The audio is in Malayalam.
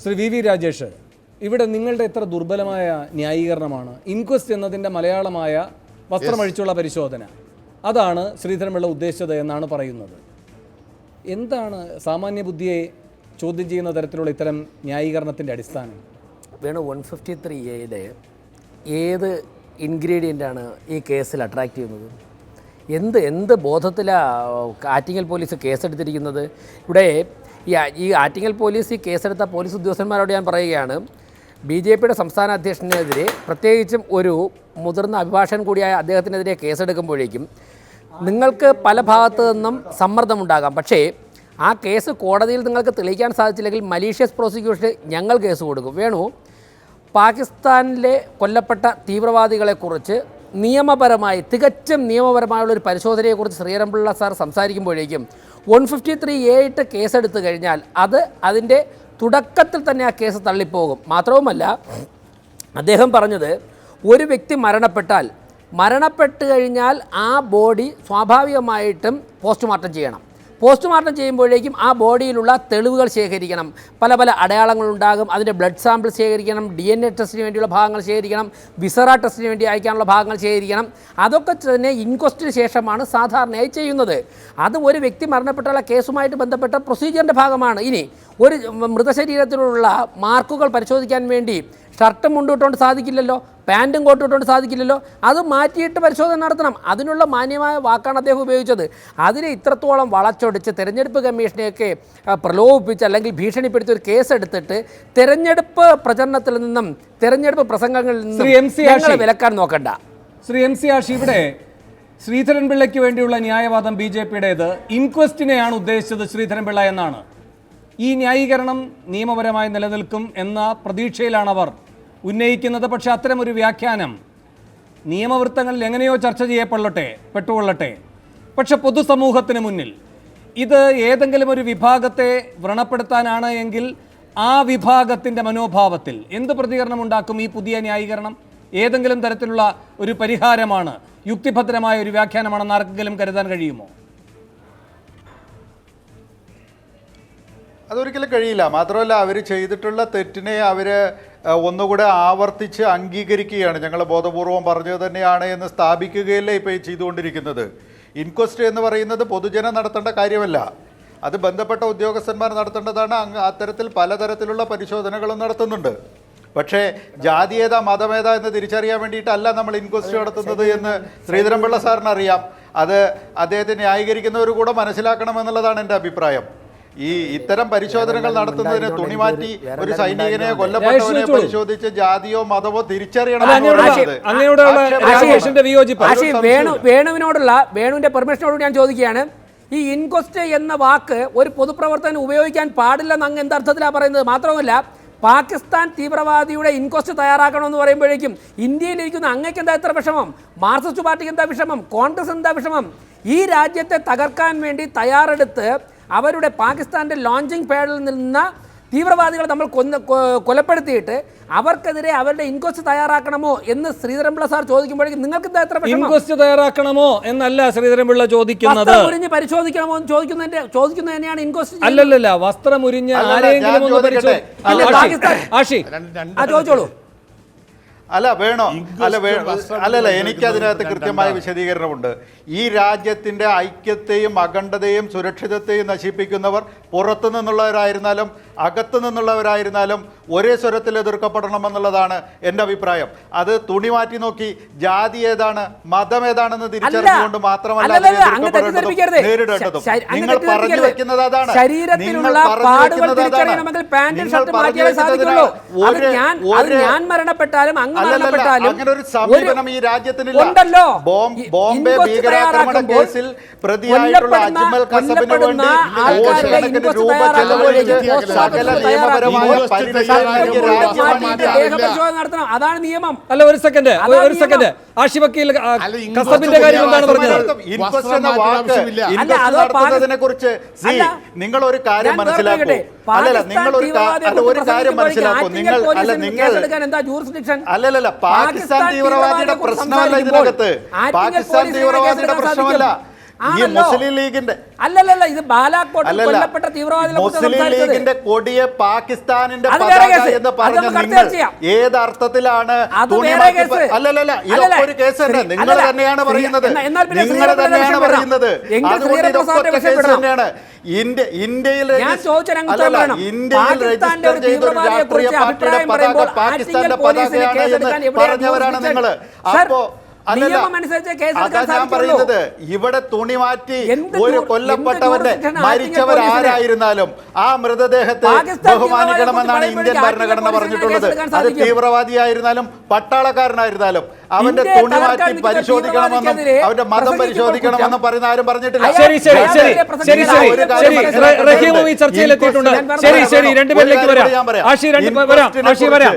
ശ്രീ വി വി രാജേഷ് ഇവിടെ നിങ്ങളുടെ എത്ര ദുർബലമായ ന്യായീകരണമാണ്? ഇൻക്വസ്റ്റ് എന്നതിന്റെ മലയാളമായ വസ്ത്രമഴിച്ചുള്ള പരിശോധന. അതാണ് ശ്രീധരൻപിള്ള ഉദ്ദേശിച്ചത് എന്നാണ് പറയുന്നത്. എന്താണ് സാമാന്യ ബുദ്ധിയെ ചോദ്യം ചെയ്യുന്ന തരത്തിലുള്ള ഇത്തരം ന്യായീകരണത്തിന്റെ അടിസ്ഥാനം? വേണു വൺ ഫിഫ്റ്റി ത്രീ എയുടെ ഏത് ഇൻഗ്രീഡിയന്റാണ് ഈ കേസിൽ അട്രാക്റ്റ് ചെയ്യുന്നത്? എന്ത് എന്ത് ബോധത്തിലാണ് ആറ്റിങ്ങൽ പോലീസ് കേസെടുത്തിരിക്കുന്നത്? ഇവിടെ ഈ ഈ ആറ്റിങ്ങൽ പോലീസ് ഈ കേസെടുത്ത പോലീസ് ഉദ്യോഗസ്ഥന്മാരോട് ഞാൻ പറയുകയാണ്. ബി ജെ പിയുടെ സംസ്ഥാന അധ്യക്ഷനെതിരെ പ്രത്യേകിച്ചും ഒരു മുതിർന്ന അഭിഭാഷകൻ കൂടിയായ അദ്ദേഹത്തിനെതിരെ കേസെടുക്കുമ്പോഴേക്കും നിങ്ങൾക്ക് പല ഭാഗത്തു നിന്നും സമ്മർദ്ദമുണ്ടാകാം. പക്ഷേ ആ കേസ് കോടതിയിൽ നിങ്ങൾക്ക് തെളിയിക്കാൻ സാധിച്ചില്ലെങ്കിൽ മലീഷ്യസ് പ്രോസിക്യൂഷൻ ഞങ്ങൾ കേസ് കൊടുക്കും. വേണു പാകിസ്ഥാനിലെ കൊല്ലപ്പെട്ട തീവ്രവാദികളെക്കുറിച്ച് നിയമപരമായി തികച്ചും നിയമപരമായുള്ള ഒരു പരിശോധനയെക്കുറിച്ച് ശ്രീരംപിള്ള സാർ സംസാരിക്കുമ്പോഴേക്കും വൺ ഫിഫ്റ്റി ത്രീ എ ഇട്ട് കേസെടുത്തു കഴിഞ്ഞാൽ അത് അതിന്റെ തുടക്കത്തിൽ തന്നെ ആ കേസ് തള്ളിപ്പോകും. മാത്രവുമല്ല അദ്ദേഹം പറഞ്ഞത് ഒരു വ്യക്തി മരണപ്പെട്ടാൽ മരണപ്പെട്ട് കഴിഞ്ഞാൽ ആ ബോഡി സ്വാഭാവികമായിട്ടും പോസ്റ്റ്മോർട്ടം ചെയ്യണം. പോസ്റ്റ്മോർട്ടം ചെയ്യുമ്പോഴേക്കും ആ ബോഡിയിലുള്ള തെളിവുകൾ ശേഖരിക്കണം. പല പല അടയാളങ്ങളുണ്ടാകും. അതിന്റെ ബ്ലഡ് സാമ്പിൾ ശേഖരിക്കണം. ഡി എൻ എ ടെസ്റ്റിന് വേണ്ടിയുള്ള ഭാഗങ്ങൾ ശേഖരിക്കണം. വിസറ ടെസ്റ്റിന് വേണ്ടി അയക്കാനുള്ള ഭാഗങ്ങൾ ശേഖരിക്കണം. അതൊക്കെ തന്നെ ഇൻക്വസ്റ്റിന് ശേഷമാണ് സാധാരണയായി ചെയ്യുന്നത്. അത് ഒരു വ്യക്തി മരണപ്പെട്ടുള്ള കേസുമായിട്ട് ബന്ധപ്പെട്ട പ്രൊസീജിയറിന്റെ ഭാഗമാണ്. ഇനി ഒരു മൃതശരീരത്തിലുള്ള മാർക്കുകൾ പരിശോധിക്കാൻ വേണ്ടി ഷർട്ടും മുണ്ടിട്ടുകൊണ്ട് സാധിക്കില്ലല്ലോ പാന്റും കോട്ടിട്ടുകൊണ്ട് സാധിക്കില്ലല്ലോ. അത് മാറ്റിയിട്ട് പരിശോധന നടത്തണം. അതിനുള്ള മാന്യമായ വാക്കാണ് അദ്ദേഹം ഉപയോഗിച്ചത്. അതിനെ ഇത്രത്തോളം വളച്ചൊടിച്ച് തിരഞ്ഞെടുപ്പ് കമ്മീഷനെയൊക്കെ പ്രലോഭിപ്പിച്ച് അല്ലെങ്കിൽ ഭീഷണിപ്പെടുത്തി ഒരു കേസ് എടുത്തിട്ട് തെരഞ്ഞെടുപ്പ് പ്രചരണത്തിൽ നിന്നും തിരഞ്ഞെടുപ്പ് പ്രസംഗങ്ങളിൽ. നിന്നും ഞങ്ങളെ വിലക്കാൻ നോക്കണ്ട. ശ്രീ എം സി ആഷി ഇവിടെ ശ്രീധരൻപിള്ളയ്ക്ക് വേണ്ടിയുള്ള ന്യായവാദം ബി ജെ പിയുടേത് ഇൻക്വസ്റ്റിനെയാണ് ഉദ്ദേശിച്ചത് ശ്രീധരൻപിള്ള എന്നാണ്. ഈ ന്യായീകരണം നിയമപരമായി നിലനിൽക്കും എന്ന പ്രതീക്ഷയിലാണ് അവർ ഉന്നയിക്കുന്നത്. പക്ഷെ അത്തരമൊരു വ്യാഖ്യാനം നിയമവൃത്തങ്ങളിൽ എങ്ങനെയോ ചർച്ച ചെയ്യപ്പെടട്ടെ പെട്ടുകൊള്ളട്ടെ. പക്ഷെ പൊതുസമൂഹത്തിന് മുന്നിൽ ഇത് ഏതെങ്കിലും ഒരു വിഭാഗത്തെ വ്രണപ്പെടുത്താനാണ് എങ്കിൽ ആ വിഭാഗത്തിന്റെ മനോഭാവത്തിൽ എന്ത് പ്രതികരണം ഉണ്ടാക്കും ഈ പുതിയ ന്യായീകരണം? ഏതെങ്കിലും തരത്തിലുള്ള ഒരു പരിഹാരമാണ് യുക്തിഭദ്രമായ ഒരു വ്യാഖ്യാനമാണെന്ന് ആർക്കെങ്കിലും കരുതാൻ കഴിയുമോ? അതൊരിക്കലും കഴിയില്ല. മാത്രമല്ല അവർ ചെയ്തിട്ടുള്ള തെറ്റിനെ അവർ ഒന്നുകൂടെ ആവർത്തിച്ച് അംഗീകരിക്കുകയാണ്. ഞങ്ങൾ ബോധപൂർവം പറഞ്ഞത് തന്നെയാണ് എന്ന് സ്ഥാപിക്കുകയല്ലേ ഇപ്പോൾ ചെയ്തുകൊണ്ടിരിക്കുന്നത്. ഇൻക്വസ്റ്റ് എന്ന് പറയുന്നത് പൊതുജനം നടത്തേണ്ട കാര്യമല്ല. അത് ബന്ധപ്പെട്ട ഉദ്യോഗസ്ഥന്മാർ നടത്തേണ്ടതാണ്. അത്തരത്തിൽ പലതരത്തിലുള്ള പരിശോധനകളും നടത്തുന്നുണ്ട്. പക്ഷേ ജാതിയേത മതമേതാ എന്ന് തിരിച്ചറിയാൻ വേണ്ടിയിട്ടല്ല നമ്മൾ ഇൻക്വസ്റ്റ് നടത്തുന്നത് എന്ന് ശ്രീധരൻപിള്ള സാറിന് അറിയാം അത് അദ്ദേഹത്തെ ന്യായീകരിക്കുന്നവർ കൂടെ മനസ്സിലാക്കണമെന്നുള്ളതാണ് എന്റെ അഭിപ്രായം. ഈ ഇത്തരം പരിശോധനകൾ നടത്തുന്നതിന് തുണി മാറ്റി ഒരു സൈനികനെ കൊല്ലപ്പെട്ടവനെ പരിശോധിച്ച് ജാതിയോ മതമോ തിരിച്ചറിയണം വേണുവിന്റെ. വേണുവിനോടുള്ള വേണുവിന്റെ പെർമിഷനോട് ഞാൻ ചോദിക്കുകയാണ്. ഈ ഇൻക്വസ്റ്റ് എന്ന വാക്ക് ഒരു പൊതുപ്രവർത്തനം ഉപയോഗിക്കാൻ പാടില്ലെന്ന് അങ്ങ് എന്തർത്ഥത്തിലാണ് പറയുന്നത്? മാത്രമല്ല പാകിസ്ഥാൻ തീവ്രവാദിയുടെ ഇൻക്വസ്റ്റ് തയ്യാറാക്കണമെന്ന് പറയുമ്പോഴേക്കും ഇന്ത്യയിലിരിക്കുന്ന അങ്ങേക്ക് എന്താ എത്ര വിഷമം? മാർക്സിസ്റ്റ് പാർട്ടിക്ക് എന്താ വിഷമം? കോൺഗ്രസ് എന്താ വിഷമം? ഈ രാജ്യത്തെ തകർക്കാൻ വേണ്ടി തയ്യാറെടുത്ത് അവരുടെ പാകിസ്ഥാന്റെ ലോഞ്ചിങ് പാഡിൽ നിന്ന തീവ്രവാദികളെ നമ്മൾ കൊന്ന് കൊലപ്പെടുത്തിയിട്ട് അവർക്കെതിരെ അവരുടെ ഇൻക്വസ്റ്റ് തയ്യാറാക്കണമോ എന്ന് ശ്രീധരൻപിള്ള സാർ ചോദിക്കുമ്പോഴേക്കും നിങ്ങൾക്ക് എന്താ എത്ര ഇൻക്വസ്റ്റ് തയ്യാറാക്കണമോ എന്നല്ല ശ്രീധരൻപിള്ള ചോദിക്കുന്നത്. ഉരിഞ്ഞ് പരിശോധിക്കണമോ എന്ന് ചോദിക്കുന്നതിന്റെ ചോദിക്കുന്നത് തന്നെയാണ് ഇൻക്വസ്റ്റ് അല്ലല്ലല്ല വസ്ത്രം ഉരിഞ്ഞ് അല്ലല്ല, ആരെങ്കിലും ഒന്ന് ചോദിക്കട്ടെ. പരിശോധി അല്ല, ആഷി, പാകിസ്ഥാൻ- ആഷി. ആ ചോദിച്ചോളൂ. അല്ല വേണോ? അല്ല വേണോ അല്ലല്ല എനിക്കതിനകത്ത് എനിക്ക് അതിനകത്ത് കൃത്യമായ വിശദീകരണമുണ്ട്. ഈ രാജ്യത്തിന്റെ ഐക്യത്തെയും അഖണ്ഡതയും സുരക്ഷിതത്തെയും നശിപ്പിക്കുന്നവർ പുറത്തു നിന്നുള്ളവരായിരുന്നാലും അകത്തു നിന്നുള്ളവരായിരുന്നാലും ഒരേ സ്വരത്തിൽ എതിർക്കപ്പെടണമെന്നുള്ളതാണ് എന്റെ അഭിപ്രായം. അത് തുണി മാറ്റി നോക്കി ജാതി ഏതാണ് മതം ഏതാണെന്ന് തിരിച്ചറിഞ്ഞുകൊണ്ട് മാത്രമല്ല നേരിടേണ്ടതും. നിങ്ങൾ പറഞ്ഞു വെക്കുന്നത് അതാണ്. ശരീരത്തിലുള്ള നിങ്ങൾ പാടുകൾ തിരിച്ചറിയണമെങ്കിൽ പാന്റും നിങ്ങൾ ഷർട്ടും പറഞ്ഞു മാറ്റിയാലേ സാധിക്കുള്ളൂ. അത് ഞാൻ അത് ഞാൻ മരണപ്പെട്ടാലും അങ്ങ് മരണപ്പെട്ടാലും അങ്ങനെ ഒരു സമീപനം ഈ രാജ്യത്തിനില്ല. ഉണ്ടല്ലോ. ബോംബെ ഭീകരാക്രമണ കേസിൽ പ്രതിയായിട്ടുള്ള അജ്മൽ കസബിന് വേണ്ടി കോടിക്കണക്കിന് രൂപ ചെലവഴിച്ച് സകല നിയമപരമായ പരിരക്ഷ ദേഹപരിശോധന നടത്തണം. അതാണ് നിയമം. അല്ല ഒരു സെക്കൻഡ് ഒരു സെക്കൻഡ് നിയമം. ആഷി വക്കീൽ കസബിന്റെ കാര്യം എന്താണ് പറഞ്ഞത്? നിങ്ങൾ ഒരു കാര്യം മനസ്സിലാക്കട്ടെ മനസ്സിലാക്കൂ. അല്ലല്ല പാകിസ്ഥാൻ നിങ്ങൾ ഒരു കാര്യം മനസ്സിലാക്കൂ നിങ്ങൾ അല്ല നിങ്ങൾ? അല്ലല്ല പാകിസ്ഥാൻ തീവ്രവാദിയുടെ പ്രശ്നമല്ല ഇതിനകത്ത്. പാകിസ്ഥാൻ തീവ്രവാദിയുടെ പ്രശ്നമല്ല. ഈ മുസ്ലിം ലീഗിന്റെ അല്ലല്ല ഇത് ബാലാക്കോട്ടിൽ കൊല്ലപ്പെട്ട തീവ്രവാദികളെ മുസ്ലിം ലീഗിന്റെ കൊടിയെ പാകിസ്ഥാനിന്റെ എന്ന് പറഞ്ഞ നിങ്ങൾ ഏത് അർത്ഥത്തിലാണ് അല്ലല്ല. ഇതൊക്കെ ഒരു കേസ് തന്നെ. നിങ്ങൾ തന്നെയാണ് പറയുന്നത്. നിങ്ങൾ തന്നെയാണ് പറയുന്നത്. അതുകൊണ്ട് ഇതൊക്കെ കേസ് തന്നെയാണ്. ഇന്ത്യ ഇന്ത്യയിൽ. ഇന്ത്യയിൽ രജിസ്റ്റർ ചെയ്ത ഒരു രാഷ്ട്രീയ പാർട്ടിയുടെ പതാക പാകിസ്ഥാന്റെ പതാകയാണ് എന്ന് പറഞ്ഞവരാണ് നിങ്ങൾ. അപ്പോ ഞാൻ പറയുന്നത്. ഇവിടെ തുണി മാറ്റി ഒരു കൊല്ലപ്പെട്ടവന്റെ മരിച്ചവരാരായിരുന്നാലും മരിച്ചവർ ആരായിരുന്നാലും ആ മൃതദേഹത്തെ ബഹുമാനിക്കണമെന്നാണ് ഇന്ത്യൻ ഭരണഘടന പറഞ്ഞിട്ടുള്ളത്. അത്. തീവ്രവാദിയായിരുന്നാലും പട്ടാളക്കാരനായിരുന്നാലും അവന്റെ തുണി മാറ്റി പരിശോധിക്കണമെന്നും അവന്റെ മതം പരിശോധിക്കണമെന്നും പറയുന്ന ആരും പറഞ്ഞിട്ടില്ല. ശരി ശരി ശരി ശരി ശരി റഹീമും ഈ ചർച്ചയിൽ എത്തിയിട്ടുണ്ട് ഞാൻ ശരി പറയാം. ശരി രണ്ടുപേരിലേക്ക് വരാം. ആഷി രണ്ട് വരാം. ആഷി വരാം.